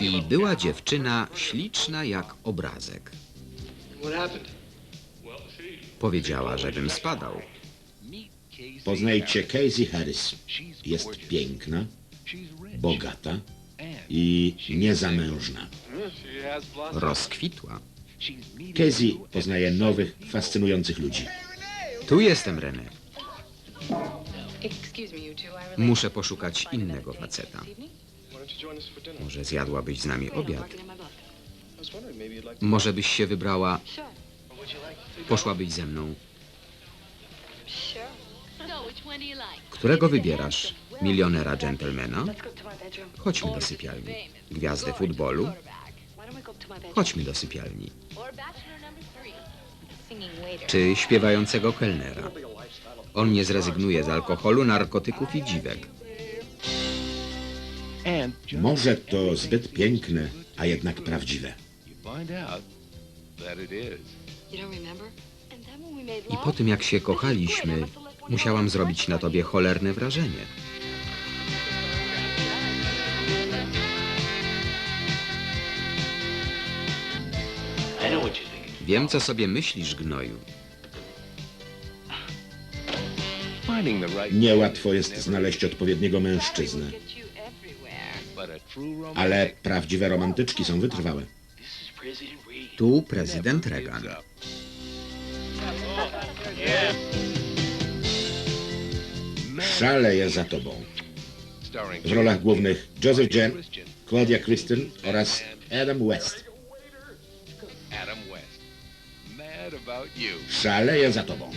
I była dziewczyna śliczna jak obrazek. Powiedziała, żebym spadał. Poznajcie Casey Harris. Jest piękna, bogata i niezamężna. Rozkwitła. Casey poznaje nowych, fascynujących ludzi. Tu jestem, René. Muszę poszukać innego faceta. Może zjadłabyś z nami obiad? Może byś się wybrała, poszłabyś ze mną. Którego wybierasz? Milionera dżentelmena? Chodźmy do sypialni. Gwiazdę futbolu? Chodźmy do sypialni. Czy śpiewającego kelnera? On nie zrezygnuje z alkoholu, narkotyków i dziwek. Może to zbyt piękne, a jednak prawdziwe. I po tym, jak się kochaliśmy, musiałam zrobić na tobie cholerne wrażenie. Wiem, co sobie myślisz, gnoju. Niełatwo jest znaleźć odpowiedniego mężczyznę. Ale prawdziwe romantyczki są wytrwałe. Tu prezydent Reagan. Szaleję za tobą. W rolach głównych Joseph Jen, Claudia Kristen oraz Adam West. Szaleję za tobą.